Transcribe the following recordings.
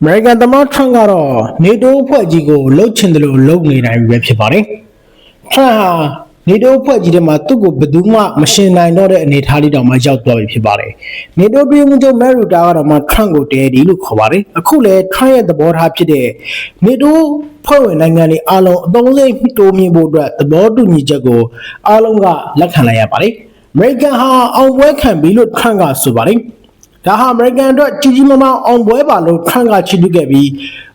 အမေရိကန်သမ္မတထရန့်ကတော့နေတိုးအဖွဲ့ကြီးကိုလှုပ်ချင်တယ်လို့လုပ်နေနိုင်ပြီပဲဖြစ်ပါတယ်ထရန့်ဟာနေတိုးအဖွဲ့ကြီးထဲမှာသူ့ကိုဘယ်သူမှမရှင်နိုင်တော့တဲ့အနေအထားလေးတောင်မှရောက်သွားပြီဖြစ်ပါတယ်နေတိုးပြည်မှုချုပ်မဲရူတာကတော့မှထရန့်ကိုတဲဒီလို့ခေါ်ပါတယ်အခုလေထရန့်ရဲ့သဘောထားဖြစ်တဲ့နေတိုးဖွဲ့ဝင်နိုင်ငံတွေအားလုံးအသုံးစိတ်တိုးမြင့်ဖို့အတွက်သဘောတူညီချက်ကိုအားလုံးကလက်ခံလိုက်ရပါတယ်အမေရိကန်ဟာအောင်ပွဲခံပြီလို့ထရန့်ကဆိုပါတယ် ဒါဟာအမေရိကန်အတွက်ကြီးကြီးမားမားအောင်ပွဲပါလို့ထရန့်ကချီးကျူးခဲ့ပြီး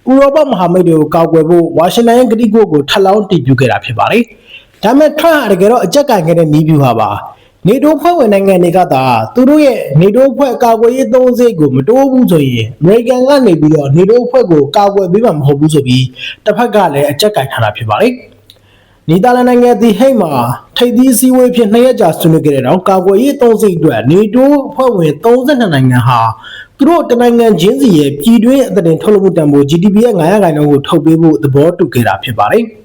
ဥရောပမဟာမိတ်တွေကိုကောက်ွယ်ဖို့ဝါရှင်တန်ရဲ့ကတိကဝတ်ကိုထပ်လောင်းတည်ပြုခဲ့တာဖြစ်ပါတယ်။ဒါပေမဲ့ထရန့်ဟာတကယ်တော့အကြက်ကင်ခဲ့တဲ့နီးဗျူဟာပါ။နေတိုးဖွဲ့ဝင်နိုင်ငံတွေကသာသူတို့ရဲ့နေတိုးဖွဲ့ကာကွယ်ရေးသုံးစိတ်ကိုမတိုးဘူးဆိုရင်အမေရိကန်ကနေပြီးတော့နေတိုးဖွဲ့ကိုကာကွယ်ပေးမှာမဟုတ်ဘူးဆိုပြီးတစ်ဖက်ကလည်းအကြက်ကင်ထားတာဖြစ်ပါတယ်။ နီသာလန်နိုင်ငံဒီဟိတ်မှာထိပ်သီးအစည်းအဝေးဖြစ်နှစ်ရက်ကြာဆွေးနွေးခဲ့တဲ့တော့ကာကွယ်ရေးသုံးစိတ်အတွက်နေတိုးဖွဲ့ဝင်32နိုင်ငံဟာသူတို့တနိုင်ငံချင်းစီရဲ့ပြည်တွင်းအသက်တင်ထုတ်လုပ်မှုတန်ဖိုး GDP ရဲ့900ခန့်ကိုထုတ်ပေးဖို့သဘောတူခဲ့တာဖြစ်ပါတယ်။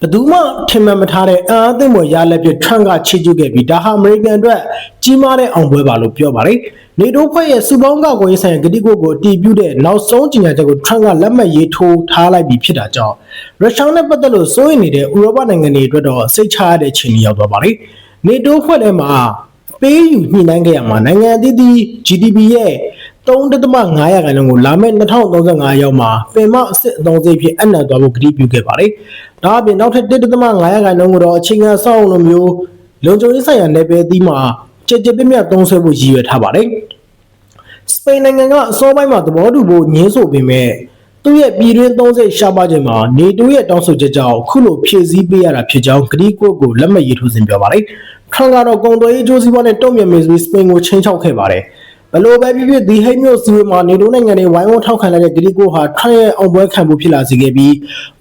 ဘယ်သူမှထင်မှတ်မထားတဲ့အံ့အသင့်ပေါ်ရလက်ပြထရန့်ကချီးကျူးခဲ့ပြီးဒါဟာအမေရိကန်အတွက်ကြီးမားတဲ့အောင်ပွဲပါလို့ပြောပါတယ်။နေတိုးဖွဲ့ရဲ့စုပေါင်းကာကွယ်ရေးဆိုင်ရာဂတိကဝတ်ကိုအတည်ပြုတဲ့နောက်ဆုံးကြေညာချက်ကိုထရန့်ကလက်မှတ်ရေးထိုးထားလိုက်ပြီးဖြစ်တာကြောင့်ရုရှားနဲ့ပတ်သက်လို့စိုးရိမ်နေတဲ့ဥရောပနိုင်ငံတွေအတွက်တော့စိတ်ချရတဲ့ခြေအနေရောက်သွားပါတယ်။နေတိုးဖွဲ့ထဲမှာပေးယူညှိနှိုင်းခဲ့ရမှာနိုင်ငံအသီးသီး GDP ရဲ့ 3.5ရာခိုင်နှုန်းကိုလာမယ့်2035ရောက်မှာပင်မအစစ်အသုံးစရိတ်ဖြစ်အနက်သွားဖို့ကတိပြုခဲ့ပါတယ်။ဒါအပြင်နောက်ထပ်1.5ရာခိုင်နှုန်းကိုတော့အချိန်ကန်ဆောက်အုံလိုမျိုးလုံခြုံရေးဆိုင်ရာနယ်ပယ်အသီးမှာကြည်ကြည်ပြည့်ပြည့်သုံးဆွဲဖို့ရည်ရွယ်ထားပါတယ်။စပိန်နိုင်ငံကအစောပိုင်းမှာသဘောတူဖို့ညှင်းဆိုပေမဲ့သူ့ရဲ့ပြည်တွင်းသုံးစိတ်ရှားပါခြင်းမှာနေတိုးရဲ့တောင်းဆိုချက်ကြောင့်ခုလိုဖြည့်ဆည်းပေးရတာဖြစ်ကြောင်းဂရီကိုကိုလက်မှတ်ရေးထိုးစဉ်ပြောပါတယ်။ထရန့်ကတော့ကုန်သွယ်ရေးကြိုးစည်းပွားနဲ့တုံ့ပြန်မေးပြီးစပိန်ကိုချင်းချောက်ခဲ့ပါတယ်။ဘ လို့ပဲဖြစ်ဖြစ်ဒီဟိတ်မျိုးစီဝေမှာနေတိုးနိုင်ငံတွေဝိုင်းဝန်းထောက်ခံလိုက်တဲ့ဂရီကိုဟာထရန့်ရဲ့အောင်ပွဲခံမှုဖြစ်လာစေခဲ့ပြီး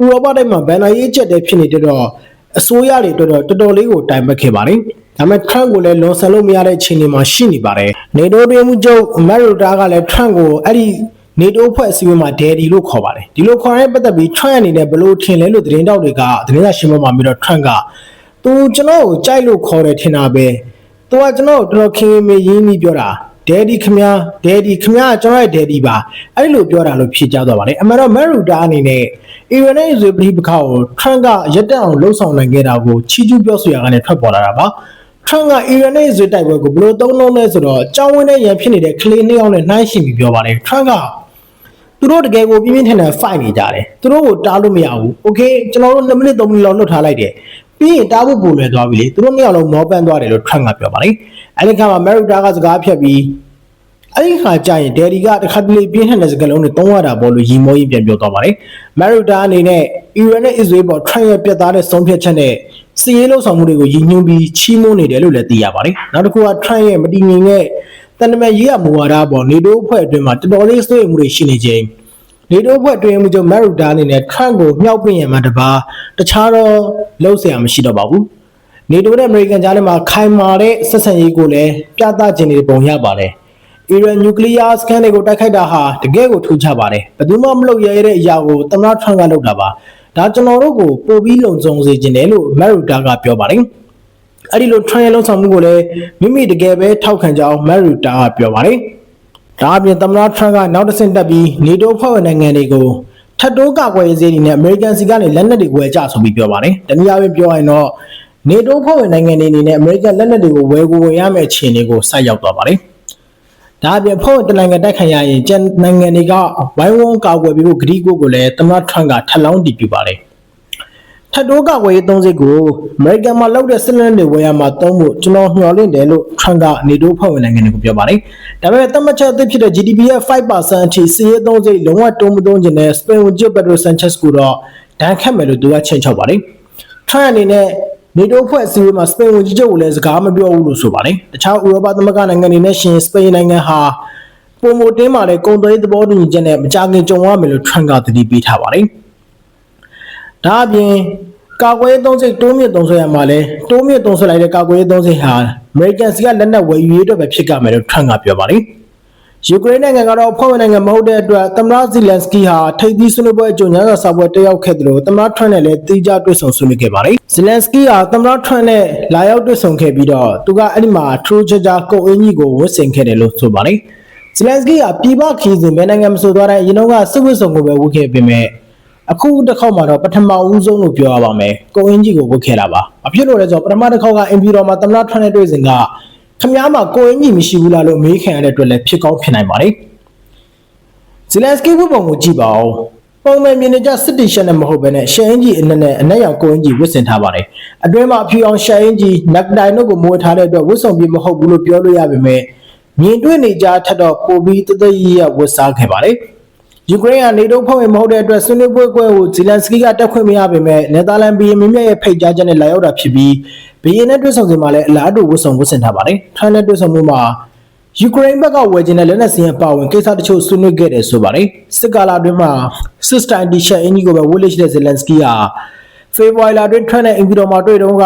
ဥရောပတိုင်းမှာဘန်နာရေးချက်တဲ့ဖြစ်နေတဲ့တော့အစိုးရတွေအတွက်တော့တော်တော်လေးကိုတိုင်ပတ်ခဲ့ပါတယ်။ဒါပေမဲ့ Trump ကိုလည်းလွန်ဆန်လို့မရတဲ့အခြေအနေမှာရှိနေပါတယ်။နေတိုးတွင်းမှုချုပ်အမေရိကားကလည်း Trump ကိုအဲ့ဒီနေတိုးဖွဲ့အစည်းအဝေးမှာ Daddy လို့ခေါ်ပါတယ်။ဒီလိုခေါ်ရတဲ့ပတ်သက်ပြီး Trump အနေနဲ့ဘယ်လိုထင်လဲလို့သတင်းတောက်တွေကသတင်းစာရှင်းပွဲမှာပြီးတော့ Trump ကသူကျွန်တော်ကိုကြိုက်လို့ခေါ်တယ်ထင်တာပဲ။ तू ကကျွန်တော်ကိုတော်တော်ခင်ခင်မေးရင်းပြီးပြောတာ။ Daddy ခမ Daddy ခမကကျွန်တော်ရဲ့ Daddy ပါ။အဲ့လိုပြောတာလို့ဖြေကြားသွားပါတယ်။အမှန်တော့ Meruta အနေနဲ့ Iran နဲ့ Israel ပြည်ပခါကို Trump ကရက်တက်အောင်လှုံ့ဆော်နိုင်ခဲ့တာကိုချီးကျူးပြောဆိုရကနေထွက်ပေါ်လာတာပါ။ Trump ကအီရန်နဲ့အစ္စရေးတိုက်ပွဲကိုဘယ်လိုသုံးလုံးလဲဆိုတော့ကြောင်းဝင်းနဲ့ရန်ဖြစ်နေတဲ့ကလေးနှစ်ယောက်နဲ့နှိုင်းယှဉ်ပြီးပြောပါတယ်။ Trump ကသူတို့တကယ်ကိုပြင်းပြင်းထန်ထန် fight နေကြတယ်။သူတို့ကိုတားလို့မရဘူး။ Okay ကျွန်တော်တို့2မိနစ်3မိနစ်လောက်လွတ်ထားလိုက်တယ်။ပြီးရင်တားဖို့ပုံလွယ်သွားပြီလေ။သူတို့နှစ်ယောက်လုံးမောပန်းသွားတယ်လို့ Trump ကပြောပါတယ်။ အဲ့ဒီခါမှာ Merida ကစကားဖြတ်ပြီးအဲ့ဒီခါကျရင် Delhi ကတစ်ခါတလေပြင်းထန်တဲ့စကားလုံးတွေသုံးရတာပေါ့လို့ရီမောကြီးပြန်ပြောသွားပါတယ်။ Merida အနေနဲ့ Iran နဲ့ Israel ပေါ် trial ပြတ်သားတဲ့ဆုံးဖြတ်ချက်နဲ့စီးရဲလှုပ်ဆောင်မှုတွေကိုရည်ညွှန်းပြီးချီးမွမ်းနေတယ်လို့လည်းသိရပါတယ်။နောက်တစ်ခုက Trump ရဲ့မတည်ငြိမ်တဲ့တန်တမာရေးရမူဝါဒပေါ် NATO အဖွဲ့အတွင်းမှာတော်တော်လေးစိုးရိမ်မှုတွေရှိနေခြင်း NATO အဖွဲ့အတွင်းမှုချုပ် Merida အနေနဲ့ Trump ကိုမြှောက်ပင့်ရမှာတပါတခြားတော့လှုပ်ဆရာမရှိတော့ပါဘူး။ နေတိုးနဲ့အမေရိကန်ကြားထဲမှာခိုင်မာတဲ့ဆက်ဆံရေးကိုလည်းပြသခြင်းတွေပုံရပါတယ်။အီရန်နျူကလ িয়ার စကန်တွေကိုတိုက်ခိုက်တာဟာတကယ်ကိုထူးခြားပါတယ်။ဘယ်သူမှမလုပ်ရတဲ့အရာကိုသမ္မတထရန့်ကလုပ်တာပါ။ဒါကျွန်တော်တို့ကိုပိုပြီးလုံခြုံစေခြင်းတယ်လို့မယ်ရူတာကပြောပါတယ်။အဲ့ဒီလိုထရန့်ရဲ့လုံဆောင်မှုကိုလည်းမိမိတကယ်ပဲထောက်ခံကြောင်းမယ်ရူတာကပြောပါတယ်။ဒါအပြင်သမ္မတထရန့်ကနောက်တစ်ဆင့်တက်ပြီးနေတိုးဖွဲ့ဝင်နိုင်ငံတွေကိုထပ်တိုးကာကွယ်ရေးစီးတွေနဲ့အမေရိကန်စီကနေလက်နက်တွေဝယ်ကြဆိုပြီးပြောပါတယ်။တနည်းအားဖြင့်ပြောရင်တော့ နေတိုးဖွဲ့ဝင်နိုင်ငံတွေအနေနဲ့အမေရိကန်လက်နက်တွေကိုဝယ်ကိုဝယ်ရမယ့်အခြေအနေကိုဆိုက်ရောက်သွားပါတယ်။ဒါအပြင်ဖွဲ့ဝင်တနိုင်ငံတိုက်ခိုက်ရရင်ကျန်နိုင်ငံတွေကဝိုင်းဝန်းကာကွယ်ပြီးဖို့ဂရီကိုကိုလည်းသမ္မတထရန့်ကထပ်လောင်းတည်ပြုပါတယ်။ထပ်တိုးကာကွယ်ရေးသုံးစိတ်ကိုအမေရိကန်မှာလောက်တဲ့စစ်လက်တွေဝယ်ရမှာသုံးဖို့ကျွန်တော်မျှော်လင့်တယ်လို့ထရန့်ကနေတိုးဖွဲ့ဝင်နိုင်ငံတွေကိုပြောပါတယ်။ဒါပေမဲ့သတ်မှတ်ချက်အသစ်ဖြစ်တဲ့ GDP ရဲ့5%အထိစီးရေးသုံးစိတ်လုံးဝတုံးမတုံးခြင်းနဲ့စပိန်ဝန်ကျစ်ပက်ဒရိုဆန်ချက်စ်ကိုတော့ဒဏ်ခတ်မယ်လို့သူကချိန်ချောက်ပါတယ်။ Trump အနေနဲ့ နေတိုးဖွဲ့အစည်းအဝေးမှာစပိန်ဝန်ကြီးချုပ်ကိုလည်းစကားမပြောဘူးလို့ဆိုပါတယ်။တခြားဥရောပသမဂ္ဂနိုင်ငံတွေနဲ့ရှင်စပိန်နိုင်ငံဟာပုံမတင်းမာတဲ့ကုန်သွယ်ရေးသဘောတူညီချက်နဲ့မကြာခင်ကြုံရမယ်လို့ Trump ကသတိပေးထားပါတယ်။ဒါအပြင်ကာကွယ်ရေးသုံးစိတ်တိုးမြင့်သုံးဆွဲရမှာလဲတိုးမြင့်သုံးဆွဲလိုက်တဲ့ကာကွယ်ရေးသုံးစိတ်ဟာ American စီကလက်နက်ဝယ်ယူရေးအတွက်ပဲဖြစ်ကြမယ်လို့ Trump ကပြောပါတယ်။ ယူကရိန်းနိုင်ငံကတော့ဖွဲ့ဝင်နိုင်ငံမဟုတ်တဲ့အတွက်သမ္မတဇီလန်စကီဟာထိပ်သီးဆွေးနွေးပွဲအကြိုညစာစာပွဲတက်ရောက်ခဲ့တယ်လို့သမ္မတထရန့်နဲ့လည်းတီးခြားတွေ့ဆုံဆွေးနွေးခဲ့ပါတယ်။ဇီလန်စကီဟာသမ္မတထရန့်နဲ့လာရောက်တွေ့ဆုံခဲ့ပြီးတော့သူကအဲ့ဒီမှာထရူးချာချာကုတ်အင်းကြီးကိုဝတ်ဆင်ခဲ့တယ်လို့ဆိုပါတယ်။ဇလန်စကီကပြည်ပခီးစဉ်ဘယ်နိုင်ငံမဆိုသွားတဲ့အရင်တော့ကစစ်ဝတ်စုံကိုပဲဝတ်ခဲ့ပေမဲ့အခုတစ်ခေါက်မှာတော့ပထမဦးဆုံးလို့ပြောရပါမယ်။ကိုအင်းကြီးကိုဝတ်ခဲ့တာပါ။အဖြစ်လို့လဲဆိုတော့ပထမတစ်ခေါက်က MP တော်မှာသမ္မတထွန်းနဲ့တွေ့စဉ်က ခမားမှာကိုအင်းကြီးမရှိဘူးလားလို့အမေးခံရတဲ့အတွက်လည်းဖြစ်ကောင်းဖြစ်နိုင်ပါတယ်။ဇလန်စကီဝတ်ပုံကိုကြည့်ပါဦး။ပုံမှန်မြင်နေကြစစ်တီရှက်နဲ့မဟုတ်ဘဲနဲ့ရှယ်အင်းကြီးအနက်နဲ့အနက်ရောင်ကိုအင်းကြီးဝတ်ဆင်ထားပါတယ်။အတွင်းမှာအဖြူအောင်ရှယ်အင်းကြီးနက်တိုင်တို့ကိုမွေးထားတဲ့အတွက်ဝတ်စုံပြမဟုတ်ဘူးလို့ပြောလို့ရပေမဲ့မြင်တွေ့နေကြထက်တော့ပိုပြီးတသက်ရရဝတ်စားခဲ့ပါတယ်။ ယူကရိန်းကနေတိုးဖွဲ့ဝင်မဟုတ်တဲ့အတွက်ဆွေးနွေးပွဲကွဲကိုဇီလန်စကီကတက်ခွင့်မရပေမဲ့နယ်သာလန်ဘီယင်မင်းမြတ်ရဲ့ဖိတ်ကြားချက်နဲ့လာရောက်တာဖြစ်ပြီးဘီယင်နဲ့တွေ့ဆုံစဉ်မှာလည်းအလားတူဝတ်ဆောင်ဝတ်ဆင်ထားပါတယ်။ထိုင်းနဲ့တွေ့ဆုံမှုမှာယူကရိန်းဘက်ကဝယ်ခြင်းနဲ့လက်နက်စင်အပါဝင်ကိစ္စတချို့ဆွေးနွေးခဲ့တယ်ဆိုပါတယ်။စစ်ကာလာအတွင်းမှာစစ်စတိုင်တီရှက်အင်ကြီးကိုပဲဝတ်လက်ရှိတဲ့ဇီလန်စကီဟာဖေဖော်ဝါရီလအတွင်းထွက်တဲ့အင်ဂျီတော်မှာတွေ့တော့က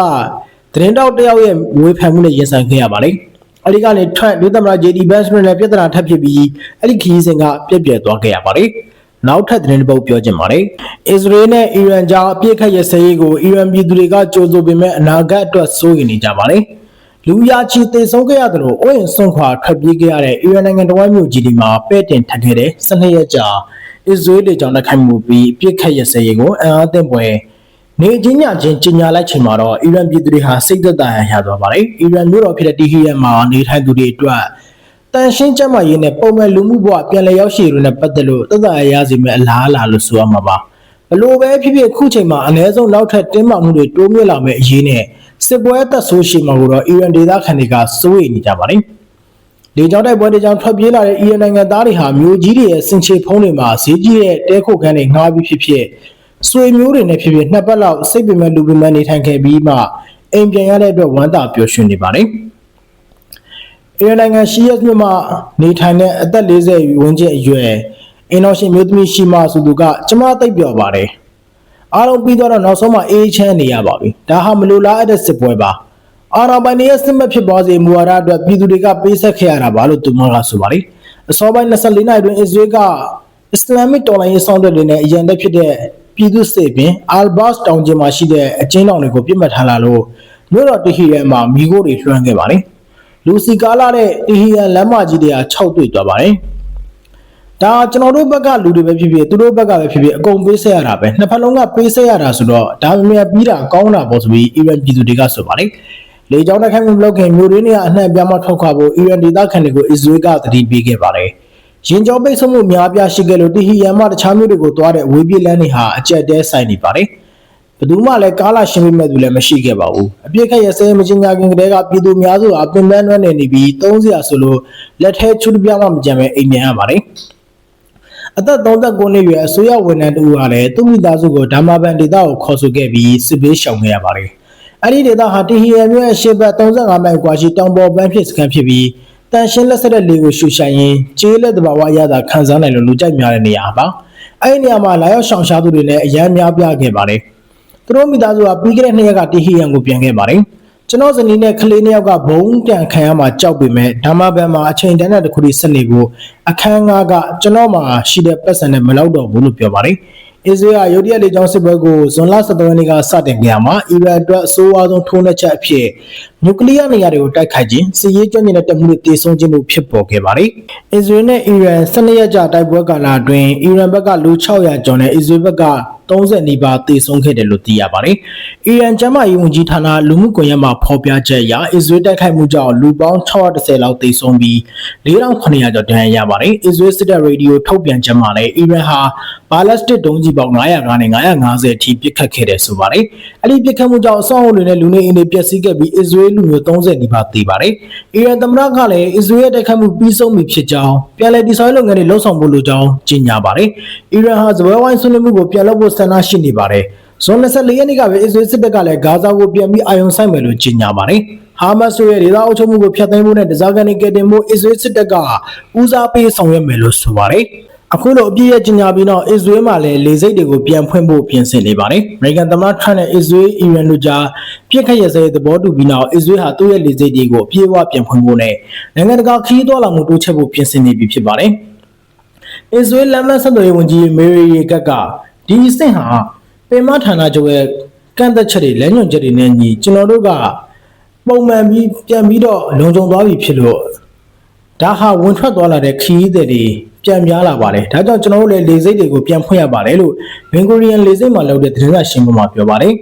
သတင်းတောက်တယောက်ရဲ့ဝေဖန်မှုနဲ့ရင်ဆိုင်ခဲ့ရပါတယ်။ အဲဒီကနေထွက်ဒုသမ္မတ JD Vance နဲ့ပြဿနာထပ်ဖြစ်ပြီးအဲ့ဒီခီးစဉ်ကပြက်ပြက်သွားခဲ့ရပါတယ်။နောက်ထပ်သတင်းတစ်ပုဒ်ပြောချင်ပါတယ်။အစ္စရေးနဲ့အီရန်ကြားအပြစ်ခတ်ရစရေးကိုအီရန်ပြည်သူတွေကကြိုးဆိုပေမဲ့အနာဂတ်အတွက်စိုးရိမ်နေကြပါတယ်။လူရာချီတေဆုံးခဲ့ရသလိုအိုးရင်ဆုံးခွာထွက်ပြေးခဲ့ရတဲ့အီရန်နိုင်ငံတော်မြို့ကြီးဒီမှာပဲ့တင်ထပ်ခဲ့တဲ့12ရက်ကြာအစ္စရေးလေကြောင်းတိုက်ခိုက်မှုပြီးအပြစ်ခတ်ရစရေးကိုအင်အားသင့်ပွဲ နေချင်းညချင်းကြီးညာလိုက်ချိန်မှာတော့အီရန်ပြည်သူတွေဟာစိတ်သက်သာရရသွားပါတယ်။အီရန်မြို့တော်ဖြစ်တဲ့တီဟီယန်မှာနေထိုင်သူတွေအတွက်တန်ရှင်းကျမ်းမာရေးနဲ့ပုံမှန်လူမှုဘဝပြန်လည်ရောက်ရှိရတဲ့ပတ်သက်လို့သက်သာရရစေမယ့်အလားအလာလို့ဆိုရမှာပါ။ဘလို့ပဲဖြစ်ဖြစ်ခုချိန်မှာအ ਨੇ ဆုံးနောက်ထပ်တင်းမာမှုတွေတိုးမြင့်လာမယ့်အရေးနဲ့စစ်ပွဲသက်ဆိုးရှိမှာကိုတော့အီရန်ဒေသခံတွေကစိုးရိမ်နေကြပါတယ်။လေကြောင်းတိုက်ပွဲတွေကြောင့်ထွက်ပြေးလာတဲ့အီရန်နိုင်ငံသားတွေဟာမြို့ကြီးတွေရဲ့စင်ချေဖုံးတွေမှာဈေးကြီးတဲ့တဲခုတ်ခန်းတွေငှားပြီးဖြစ်ဖြစ် ဆွေမျိုးတွေနဲ့ဖြစ်ဖြစ်နှစ်ပတ်လောက်စိတ်ပင်မဲ့လူပင်မဲ့နေထိုင်ခဲ့ပြီးမှအိမ်ပြန်ရတဲ့အတွက်ဝမ်းသာပျော်ရွှင်နေပါတယ်။အီရန်နိုင်ငံရှီယက်မြို့မှာနေထိုင်တဲ့အသက်40ဝန်းကျင်အရွယ်အင်တော်ရှင်မျိုးသမီးရှိမဆိုသူကကျမသိပ်ပျော်ပါတယ်။အားလုံးပြီးတော့နောက်ဆုံးမှအေးချမ်းနေရပါပြီ။ဒါဟာမလိုလားအပ်တဲ့စစ်ပွဲပါ။အာနာပိုင်ရဲ့စစ်မှတ်ဖြစ်ပေါ်စေမူဝါဒအတွက်ပြည်သူတွေကပေးဆက်ခဲ့ရတာပါလို့သူမကဆိုပါတယ်။အစောပိုင်း24နှစ်အတွင်းအစ္စရေးကအစ္စလာမစ်တော်လှန်ရေးဆောင်တဲ့တွေနဲ့အရန်တက်ဖြစ်တဲ့ ပြည်သူစစ်ပင်အာလ်ဘတ်တောင်ကျင်းမှာရှိတဲ့အကျဉ်းထောင်တွေကိုပြစ်မှတ်ထားလာလို့မြို့တော်တဟီရန်မှာမိခိုးတွေလွှမ်းခဲ့ပါတယ်။လူစီကားလာတဲ့တဟီရန်လမ်းမကြီးတွေက၆တွေ့သွားပါတယ်။ဒါကျွန်တော်တို့ဘက်ကလူတွေပဲဖြစ်ဖြစ်သူတို့ဘက်ကပဲဖြစ်ဖြစ်အကုန်ပေးဆက်ရတာပဲနှစ်ဖက်လုံးကပေးဆက်ရတာဆိုတော့ဒါပေမဲ့ပြီးတာကောင်းတာပေါ့ဆိုပြီးအီရန်ပြည်သူတွေကဆိုပါတယ်။လေကြောင်းတိုက်ခိုက်မှုလုပ်ခင်မြို့ရင်းတွေကအနှံ့ပြားမထောက်ခွာဖို့အီရန်ဒေသခံတွေကိုအစ္စရေးကသတိပေးခဲ့ပါတယ်။ ရင်ကြောပိတ်ဆို့မှုများပြားရှိခဲ့လို့တဟီရန်မှတခြားမြို့တွေကိုသွားတဲ့အဝေးပြေးလမ်းတွေဟာအကျက်တဲဆိုင်နေပါတယ်။ဘယ်သူမှလည်းကားလာရှင်းပေးမဲ့သူလည်းမရှိခဲ့ပါဘူး။အပြစ်ခက်ရစဲမချင်းညာခင်ကလေးကပြည်သူများစုဟာပင်ပန်းနှွမ်းနေနေပြီးသုံးစရာဆိုလို့လက်ထဲချွတ်ပြားမှမကြံပဲအိမ်ပြန်ရပါတယ်။အသက်39နှစ်ရွယ်အစိုးရဝန်ထမ်းတူကလည်းသူ့မိသားစုကိုဓမ္မပန်ဒေသကိုခေါ်ဆိုခဲ့ပြီးစစ်ပေးရှောင်ခဲ့ရပါတယ်။အဲ့ဒီဒေသဟာတီဟီယန်မြို့ရဲ့ရှေ့ဘက်35မိုင်ကွာရှိတောင်ပေါ်ပန်းဖြစ်စခန်းဖြစ်ပြီး တန်ရှင်းလက်ဆက်တဲ့လေကိုရှူရှိုင်ရင်ကျေးလက်တဘာဝအရသာခံစားနိုင်လို့လူကြိုက်များတဲ့နေရာပါ။အဲ့ဒီနေရာမှာလာရောက်ရှောင်ရှားသူတွေလည်းအများများပြခဲ့ပါတယ်။သူတို့မိသားစုကပြီးခဲ့တဲ့နှစ်ရက်ကတီဟီယန်ကိုပြန်ခဲ့ပါတယ်။ကျွန်တော်ဇနီးနဲ့ကလေးနှစ်ယောက်ကဘုံတန်ခံရမှာကြောက်ပေမဲ့ဓမ္မဘန်မှာအချိန်တန်းတဲ့တစ်ခုတည်းဆက်နေကိုအခန်းငါးကကျွန်တော်မှာရှိတဲ့ပတ်စံနဲ့မလောက်တော့ဘူးလို့ပြောပါတယ်။ အစ္စရေးကရုတ်တရက်လေကြောင်းစစ်ပွဲကိုဇွန်လ17ရက်နေ့ကစတင်ခဲ့ရမှာအီရန်အတွက်အဆိုးအဝါဆုံးထိုးနှက်ချက်အဖြစ်နျူကလ িয়ার နေရာတွေကိုတိုက်ခိုက်ခြင်းစစ်ရေးကြမ်းကျင်တဲ့တပ်မှုတွေတည်ဆုံခြင်းတို့ဖြစ်ပေါ်ခဲ့ပါတယ်။အစ္စရေးနဲ့အီရန်12ရက်ကြာတိုက်ပွဲကာလအတွင်းအီရန်ဘက်ကလူ600ကျော်နဲ့အစ္စရေးဘက်က30နီးပါးသေဆုံးခဲ့တယ်လို့သိရပါတယ်။အီရန်ကျမ်းမာရေးဝန်ကြီးဌာနလူမှုကွန်ရက်မှာဖော်ပြချက်အရအစ္စရေးတိုက်ခိုက်မှုကြောင့်လူပေါင်း610လောက်သေဆုံးပြီး4900ကျော်ဒဏ်ရာရပါတယ်။အစ္စရေးစစ်တပ်ရေဒီယိုထုတ်ပြန်ချက်မှာလည်းအီရန်ဟာ ဘာလက်စတစ်ဒုံးကြီးပေါင်း900ကနေ950အထိပစ်ခတ်ခဲ့တယ်ဆိုပါတယ်။အဲ့ဒီပစ်ခတ်မှုကြောင့်အဆောက်အအုံတွေနဲ့လူနေအိမ်တွေပျက်စီးခဲ့ပြီးအစ္စရေးလူမျိုး30နီးပါးသေပါတယ်။အီရန်သမ္မတကလည်းအစ္စရေးရဲ့တိုက်ခိုက်မှုပြီးဆုံးပြီဖြစ်ကြောင်းပြန်လည်တည်ဆောက်ရေးလုပ်ငန်းတွေလှုပ်ဆောင်ဖို့လိုကြောင်းကြေညာပါတယ်။အီရန်ဟာဇပွဲဝိုင်းဆွေးနွေးမှုကိုပြန်လုပ်ဖို့ဆန္ဒရှိနေပါတယ်။ဇွန်24ရက်နေ့ကပဲအစ္စရေးစစ်တပ်ကလည်းဂါဇာကိုပြန်ပြီးအာရုံစိုက်မယ်လို့ကြေညာပါတယ်။ဟာမတ်စ်ရဲ့ဒေသအုပ်ချုပ်မှုကိုဖျက်သိမ်းဖို့နဲ့ဒဇာကန်နီကယ်တင်ဖို့အစ္စရေးစစ်တပ်ကဦးစားပေးဆောင်ရွက်မယ်လို့ဆိုပါတယ်။ အခုလိုအပြည့်ရဲ့ကြီးညာပြီးတော့အစ္စရေးမှာလည်းလေဆိပ်တွေကိုပြန်ဖွင့်ဖို့ပြင်ဆင်နေပါတယ်။အမေရိကန်သမ္မတထရန့်နဲ့အစ္စရေးအီရန်တို့ကြားပြစ်ခတ်ရစဲသဘောတူပြီးနောက်အစ္စရေးဟာသူ့ရဲ့လေဆိပ်တွေကိုအပြည့်အဝပြန်ဖွင့်ဖို့နဲ့နိုင်ငံတကာခီးသွွာလာမှုတိုးချဲ့ဖို့ပြင်ဆင်နေပြီဖြစ်ပါတယ်။အစ္စရေးလမ်းမဆက်သွယ်ရေးဝန်ကြီးမေရီရီကတ်ကဒီအဆင့်ဟာပင်မဌာနချုပ်ရဲ့ကန့်သက်ချက်တွေလက်ညွှန်ချက်တွေနဲ့ညီကျွန်တော်တို့ကပုံမှန်ပြီးပြန်ပြီးတော့လုံခြုံသွားပြီဖြစ်လို့ဒါဟာဝင်ထွက်သွားလာတဲ့ခီးသည်တွေ ပြန်များလာပါတယ်ဒါကြောင့်ကျွန်တော်တို့လည်းလေစိတ်တွေကိုပြန်ဖွင့်ရပါတယ်လို့ဘင်ဂိုရီယန်လေစိတ်မှာလုပ်တဲ့သတင်းစာရှင်းပွဲမှာပြောပါတယ်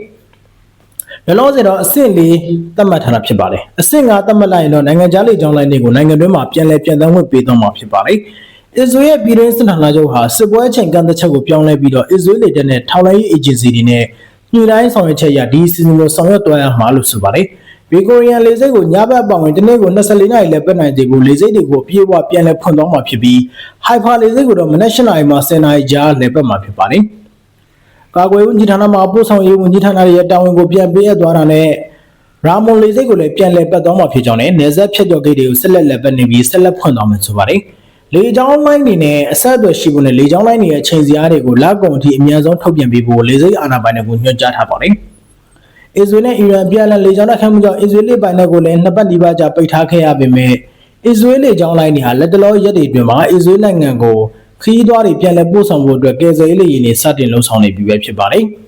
လောလောဆယ်တော့အဆင့်လေးသတ်မှတ်ထားတာဖြစ်ပါတယ်အဆင့်ကသတ်မှတ်လိုက်ရင်တော့နိုင်ငံခြားလေကြောင်းလိုင်းတွေကိုနိုင်ငံတွင်းမှာပြန်လည်ပြန်သန်းခွင့်ပေးသွားမှာဖြစ်ပါတယ်အစ္စရေးရဲ့ပြည်တွင်းစစ်ဌာနချုပ်ဟာစစ်ပွဲအချိန်ကန့်သက်ချက်ကိုပြောင်းလဲပြီးတော့အစ္စရေးလေတပ်နဲ့ထောက်လှမ်းရေးအေဂျင်စီတွေနဲ့ညှိနှိုင်းဆောင်ရွက်ချက်ရဒီစီစဉ်ကိုဆောင်ရွက်သွားရမှာလို့ဆိုပါတယ် ဘီကိုရီယန်လေစိတ်ကိုညဘက်ပောင်ဝင်တနေ့ကို24နာရီလည်းပတ်နိုင်သေးဘူးလေစိတ်တွေကိုပြေဝပြန်လဲဖွင့်သွားမှာဖြစ်ပြီးဟိုက်ဖာလေစိတ်ကိုတော့မနက်၈နာရီမှ10နာရီကြားလည်းပတ်မှာဖြစ်ပါတယ်ကာကွယ်ဝန်ကြီးဌာနမှပို့ဆောင်ရေးဝန်ကြီးဌာနရဲ့တာဝန်ကိုပြန်ပေးအပ်သွားတာနဲ့ရာမွန်လေစိတ်ကိုလည်းပြန်လဲပတ်သွားမှာဖြစ်ကြောင်းနဲ့နေဆက်ဖြတ်ကျော်ဂိတ်တွေကိုဆက်လက်လက်ပတ်နေပြီးဆက်လက်ဖွင့်သွားမယ်ဆိုပါတယ်လေကြောင်းလိုင်းတွေနဲ့အဆက်အသွယ်ရှိဖို့နဲ့လေကြောင်းလိုင်းတွေရဲ့အချိန်စရာတွေကိုလက်ကုန်အထိအများဆုံးထုတ်ပြန်ပေးဖို့လေစိတ်အာဏာပိုင်တွေကိုညွှန်ကြားထားပါတယ်။ အစ္စရေးနဲ့အီရန်ပြည်လည်လေကြောင်းတိုက်ခိုက်မှုကြောင့်အစ္စရေးလေပိုင်နယ်ကိုလည်းနှစ်ပတ်နီးပါးကြာပိတ်ထားခဲ့ရပေမဲ့အစ္စရေးလေကြောင်းလိုင်းတွေဟာလက်တလောရက်တွေအတွင်းမှာအစ္စရေးနိုင်ငံကိုခရီးသွားတွေပြန်လည်ပို့ဆောင်ဖို့အတွက်ကယ်ဆယ်ရေးလေယာဉ်တွေစတင်လှုပ်ဆောင်နေပြီပဲဖြစ်ပါတယ်။